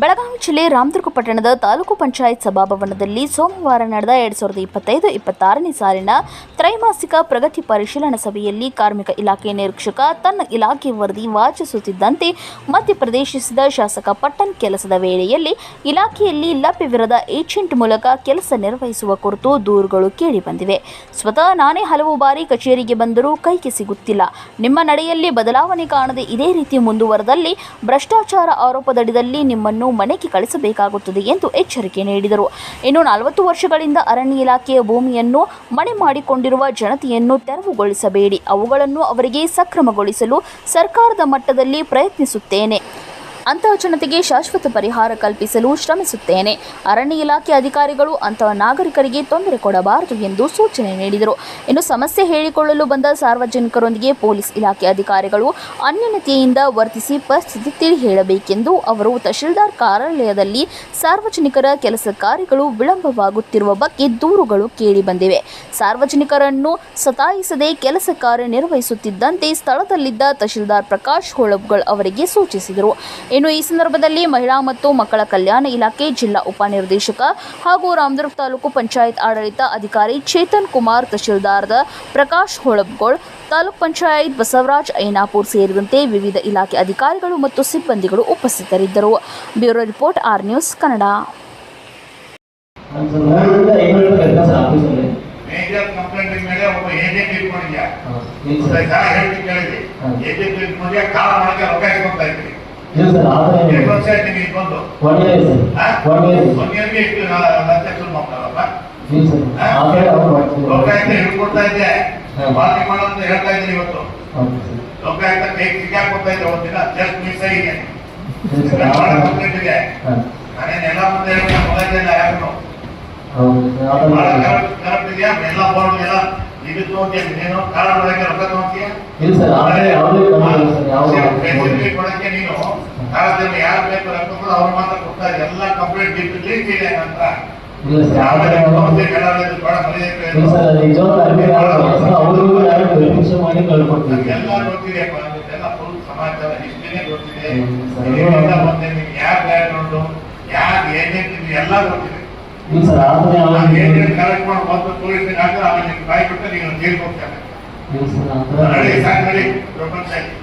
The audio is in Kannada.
ಬೆಳಗಾವಿ ಜಿಲ್ಲೆ ರಾಮದುರ್ಗ ಪಟ್ಟಣದ ತಾಲೂಕು ಪಂಚಾಯತ್ ಸಭಾಭವನದಲ್ಲಿ ಸೋಮವಾರ ನಡೆದ ಎರಡ್ ಸಾವಿರದ ಇಪ್ಪತ್ತೈದು, ಇಪ್ಪತ್ತಾರನೇ ಸಾಲಿನ ತ್ರೈಮಾಸಿಕ ಪ್ರಗತಿ ಪರಿಶೀಲನಾ ಸಭೆಯಲ್ಲಿ ಕಾರ್ಮಿಕ ಇಲಾಖೆ ನಿರೀಕ್ಷಕ, ತನ್ನ ಇಲಾಖೆ ವರದಿ ವಾಚಿಸುತ್ತಿದ್ದಂತೆ ಮಧ್ಯಪ್ರದೇಶಿಸಿದ ಶಾಸಕ ಪಟ್ಟಣ್ ಕೆಲಸದ ವೇಳೆಯಲ್ಲಿ ಇಲಾಖೆಯಲ್ಲಿ ಲಭ್ಯವಿರದ ಏಜೆಂಟ್ ಮೂಲಕ ಕೆಲಸ ನಿರ್ವಹಿಸುವ ಕುರಿತು ದೂರುಗಳು ಕೇಳಿಬಂದಿವೆ. ಸ್ವತಃ ನಾನೇ ಹಲವು ಬಾರಿ ಕಚೇರಿಗೆ ಬಂದರೂ ಕೈಗೆ ಸಿಗುತ್ತಿಲ್ಲ. ನಿಮ್ಮ ನಡೆಯಲ್ಲಿ ಬದಲಾವಣೆ ಕಾಣದೆ ಇದೇ ರೀತಿ ಮುಂದುವರೆದಲ್ಲಿ ಭ್ರಷ್ಟಾಚಾರ ಆರೋಪದಡಿದಲ್ಲಿ ನಿಮ್ಮನ್ನು ಮನೆಗೆ ಕಳಿಸಬೇಕಾಗುತ್ತದೆ ಎಂದು ಎಚ್ಚರಿಕೆ ನೀಡಿದರು. ಇನ್ನು ನಲವತ್ತು ವರ್ಷಗಳಿಂದ ಅರಣ್ಯ ಇಲಾಖೆಯ ಭೂಮಿಯನ್ನು ಮನೆ ಮಾಡಿಕೊಂಡಿರುವ ಜನತೆಯನ್ನು ತೆರವುಗೊಳಿಸಬೇಡಿ. ಅವುಗಳನ್ನು ಅವರಿಗೆ ಸಕ್ರಮಗೊಳಿಸಲು ಸರ್ಕಾರದ ಮಟ್ಟದಲ್ಲಿ ಪ್ರಯತ್ನಿಸುತ್ತೇನೆ. ಅಂತಹ ಜನತೆಗೆ ಶಾಶ್ವತ ಪರಿಹಾರ ಕಲ್ಪಿಸಲು ಶ್ರಮಿಸುತ್ತೇನೆ. ಅರಣ್ಯ ಇಲಾಖೆ ಅಧಿಕಾರಿಗಳು ಅಂತಹ ನಾಗರಿಕರಿಗೆ ತೊಂದರೆ ಕೊಡಬಾರದು ಎಂದು ಸೂಚನೆ ನೀಡಿದರು. ಇನ್ನು ಸಮಸ್ಯೆ ಹೇಳಿಕೊಳ್ಳಲು ಬಂದ ಸಾರ್ವಜನಿಕರೊಂದಿಗೆ ಪೊಲೀಸ್ ಇಲಾಖೆ ಅಧಿಕಾರಿಗಳು ಅನ್ಯನತೆಯಿಂದ ವರ್ತಿಸಿ ಪರಿಸ್ಥಿತಿ ತಿಳಿ ಹೇಳಬೇಕೆಂದು ಅವರು ತಹಶೀಲ್ದಾರ್ ಕಾರ್ಯಾಲಯದಲ್ಲಿ ಸಾರ್ವಜನಿಕರ ಕೆಲಸ ಕಾರ್ಯಗಳು ವಿಳಂಬವಾಗುತ್ತಿರುವ ಬಗ್ಗೆ ದೂರುಗಳು ಕೇಳಿಬಂದಿವೆ ಸಾರ್ವಜನಿಕರನ್ನು ಸತಾಯಿಸದೆ ಕೆಲಸ ಕಾರ್ಯ ನಿರ್ವಹಿಸುತ್ತಿದ್ದಂತೆ ಸ್ಥಳದಲ್ಲಿದ್ದ ತಹಶೀಲ್ದಾರ್ ಪ್ರಕಾಶ್ ಹೋಳಬ್ಗಳ್ ಅವರಿಗೆ ಸೂಚಿಸಿದರು. ಇನ್ನು ಈ ಸಂದರ್ಭದಲ್ಲಿ ಮಹಿಳಾ ಮತ್ತು ಮಕ್ಕಳ ಕಲ್ಯಾಣ ಇಲಾಖೆ ಜಿಲ್ಲಾ ಉಪನಿರ್ದೇಶಕ ಹಾಗೂ ರಾಮದುರ್ಗ ತಾಲೂಕು ಪಂಚಾಯತ್ ಆಡಳಿತ ಅಧಿಕಾರಿ ಚೇತನ್ ಕುಮಾರ್ ತಹಶೀಲ್ದಾರ್ದ ಪ್ರಕಾಶ್ ಹೊಳಬ್ಗೋಳ್ ತಾಲೂಕ್ ಪಂಚಾಯತ್ ಬಸವರಾಜ್ ಐನಾಪುರ್ ಸೇರಿದಂತೆ ವಿವಿಧ ಇಲಾಖೆ ಅಧಿಕಾರಿಗಳು ಮತ್ತು ಸಿಬ್ಬಂದಿಗಳು ಉಪಸ್ಥಿತರಿದ್ದರು bureau report R news Kannada ಮೇಲೆ ಒಬ್ಬ ಇಲ್ಲ ಸರ್ ಇದ್ರಿ ಇಲ್ಲ ಸರ್ ಮಾಡ್ತಾರಪ್ಪ ಇಲ್ಲ ಸರ್ ಹಾ? ಆ ಥರ ಅವ್ರು ಹಿಡ್ಕೊಡ್ತಾ ಇದ್ದೆ. ಪಾರ್ಟಿ ಮಾಡೋ ಅಂತ ಹೇಳ್ತಾ ಇದ್ದೀನಿ ಇವತ್ತು. ಲೋಕಾಯುಕ್ತ ಸರ್ ಸಿಕ್ಕಾಕೊಡ್ತಾ ಇದ್ದೆ ಒಂದಿನ ಜಸ್ಟ್ ಮಿಸ್ ಆಗಿದೆ ನಾನೇನ್ ಎಲ್ಲ ಮುಂದೆ ಹೇಳ್ತಾ ಮೊದಲಿಲ್ಲ ಯಾರು. ಕರೆಕ್ಟ್ ಇದೆಯಾ? ಎಲ್ಲ ಬೋರ್ಡ್ ಎಲ್ಲ ಇದು ತಗೊಂತೀಯ ನೀನು ಕಾಲ ಮಾಡಕ್ಕೆ ರೊಕ್ಕ ತಗೊಂತೀಯ ಇಲ್ಲ ಸರ್ ಆ ಥರ ಯಾವುದೇ ಕ್ರಮ ಇಲ್ಲ ಸರ್ ಯಾವ ಫೆಸಿಲಿಟಿ ಕೊಡಕ್ಕೆ ನೀನು ಕಾಲದಲ್ಲಿ ಯಾರು ಬೇಕು ರಕ್ತ ಕೂಡ ಅವ್ರು ಮಾತ್ರ ಕೊಡ್ತಾರೆ ಎಲ್ಲ ಕಂಪ್ಲೀಟ್ ಲೀಕ್ ಇದೆ ತಗೊಂತೀಯ, ಎಲ್ಲ ಇದು ಎಲ್ಲ ಫುಲ್ ಸಮಾಚಾರ ಹಿಸ್ಟ್ರಿನೇ ಗೊತ್ತಿದೆ. ಯಾರು ಬ್ಯಾಕ್ಗ್ರೌಂಡು ಯಾರು ಏಜೆಂಟ್ ನಿಮ್ಗೆ ಎಲ್ಲ ಗೊತ್ತಿದೆ. ಏಜೆಂಟ್ ಮಾಡಿ ಹಾಕಿದ್ರೆ ಆಮೇಲೆ ಬಾಯಿ ನೀವು ಜೈಲ್ಗೆ ಹೋಗ್ತಾರೆ ನಡಿ ಸಾಕು ನಡಿ ಪ್ರಪಂಚ.